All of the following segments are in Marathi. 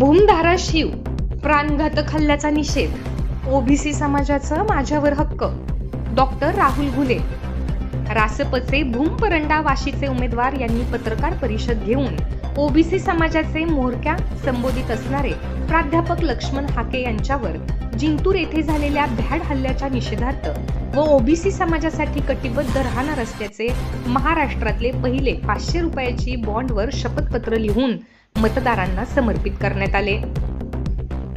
भूमधारा शिव प्राणघातक हल्ल्याचा निषेध ओबीसी समाजाचं माझ्यावर हक्क. डॉक्टर राहुल घुले. रासपचे भूमपरंडा वाशीचे उमेदवार यांनी पत्रकार परिषद घेऊन ओबीसी समाजाचे मोहरक्या संबोधित असणारे प्राध्यापक लक्ष्मण हाके यांच्यावर जिंतूर येथे झालेल्या भ्याड हल्ल्याच्या निषेधार्थ व ओबीसी समाजासाठी कटिबद्ध राहणार असल्याचे महाराष्ट्रातले पहिले पाचशे रुपयाची बॉन्डवर शपथपत्र लिहून मतदारांना समर्पित करण्यात आले.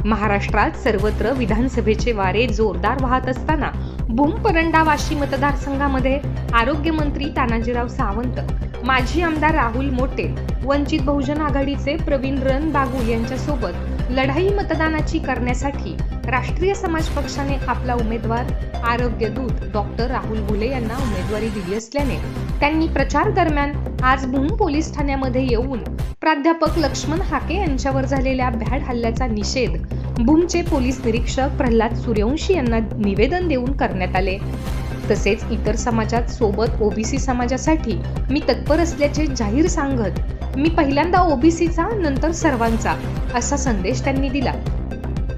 महाराष्ट्रात सर्वत्र विधानसभेचे वारे जोरदार वाहत असताना भूमपरंडा वाशी मतदारसंघामध्ये आरोग्यमंत्री तानाजीराव सावंत माजी आमदार राहुल मोटे वंचित बहुजन आघाडीचे प्रवीण रणबागू यांच्यासोबत लढाई मतदानाची करण्यासाठी राष्ट्रीय समाज पक्षाने आपला उमेदवार आरोग्य दूत डॉक्टर राहुल भुले यांना उमेदवारी दिली असल्याने त्यांनी प्रचार दरम्यान आज भूम पोलीस ठाण्यामध्ये येऊन प्राध्यापक लक्ष्मण हाके यांच्यावर झालेल्या भ्याड हल्ल्याचा निषेध भूमचे पोलीस निरीक्षक प्रल्हाद सूर्यवंशी यांना निवेदन देऊन करण्यात आले. तसेच इतर समाजात सोबत ओबीसी समाजासाठी मी तत्पर असल्याचे जाहीर सांगत मी पहिल्यांदा ओबीसीचा नंतर सर्वांचा असा संदेश त्यांनी दिला.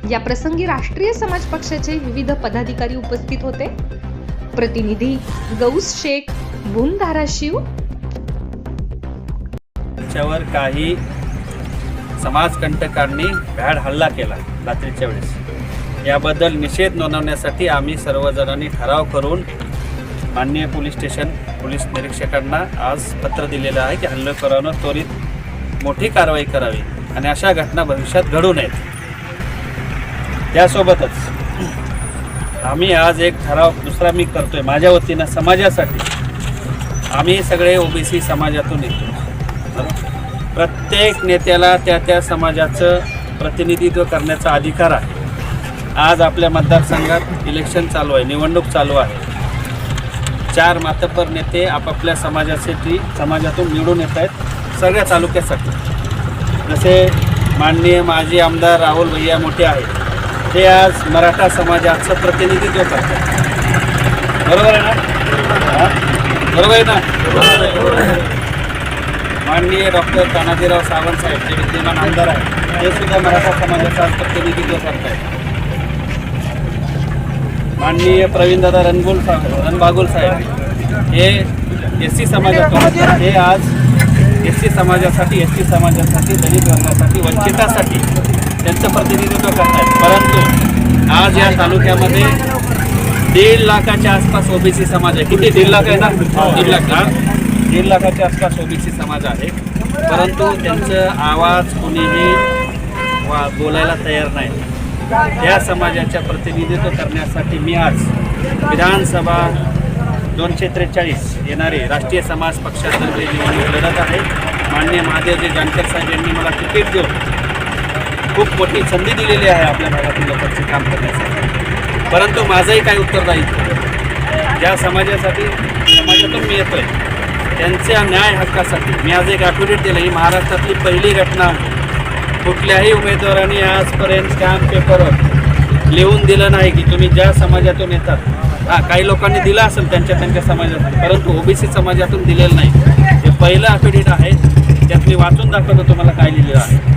या प्रसंगी राष्ट्रीय समाज पक्षाचे विविध पदाधिकारी उपस्थित होते. प्रतिनिधी गौस शेख भूम धाराशिव त्याच्यावर काही समाजकंटकांनी भ्याड हल्ला केला रात्रीच्या वेळेस. याबद्दल निषेध नोंदवण्यासाठी आम्ही सर्वजणांनी ठराव करून माननीय पोलीस स्टेशन पोलीस निरीक्षकांना आज पत्र दिलेलं आहे की हल्लेखोरांवर त्वरित मोठी कारवाई करावी आणि अशा घटना भविष्यात घडू नयेत. त्यासोबतच आम्ही आज एक ठराव दुसरा मी करतोय माझ्या वतीनं समाजासाठी. आम्ही सगळे ओबीसी समाजातून येतो. बरोबर? प्रत्येक नेत्याला त्या त्या समाजाचं प्रतिनिधित्व करण्याचा अधिकार आहे. आज आपल्या मतदारसंघात इलेक्शन चालू आहे निवडणूक चालू आहे. चार मातब्बर नेते आपापल्या समाजासाठी समाजातून निवडून येत आहेत सगळ्या तालुक्यासाठी. जसे माननीय माजी आमदार राहुल भैया मोठे आहेत ते आज मराठा समाजाचं प्रतिनिधित्व करतात. बरोबर आहे ना? बरोबर आहे ना? माननीय डॉक्टर तानाजीराव सावंत साहेब जे विद्यमान आमदार आहेत ते सुद्धा मराठा समाजाचं आज प्रतिनिधित्व करत आहेत माननीय प्रवीणदादा रणगुल साहेब रणबागुल साहेब हे एस सी समाजातून हे आज एस सी समाजासाठी एस टी समाजासाठी दलित वर्गासाठी वंचितासाठी त्यांचं प्रतिनिधित्व करत आहेत परंतु आज या तालुक्यामध्ये दीड लाखाच्या आसपास ओबीसी समाज आहे. किती? दीड लाख आहे ना? दीड लाख हा? दीड लाखाच्या आसपास ओबीसी समाज आहे. परंतु त्यांचं आवाज कोणीही वा बोलायला तयार नाही. त्या समाजाच्या प्रतिनिधित्व करण्यासाठी मी आज विधानसभा दोनशे त्रेचाळीस येणारे राष्ट्रीय समाज पक्षातर्फे निवडणूक लढत आहे. माननीय महादेवजी जानकर साहेब यांनी मला तिकीट देऊन खूप मोठी संधी दिलेली आहे आपल्या भागातील लोकांचे काम करण्यासाठी. परंतु माझंही काही उत्तरदायित्व ज्या समाजासाठी समाजातून त्यांच्या न्याय हक्कासाठी. मी आज एक ॲफिडेविट दिलं. ही महाराष्ट्रातली पहिली घटना आहे. कुठल्याही उमेदवारांनी आजपर्यंत स्टॅम्प पेपरवर लिहून दिलं नाही की तुम्ही ज्या समाजातून येतात. हां काही लोकांनी दिलं असेल त्यांच्या त्यांच्या समाजातून परंतु ओबीसी समाजातून दिलेलं नाही. हे पहिलं ॲफिडेविट आहे. त्यात मी वाचून दाखवतो तुम्हाला काय लिहिलेलं आहे.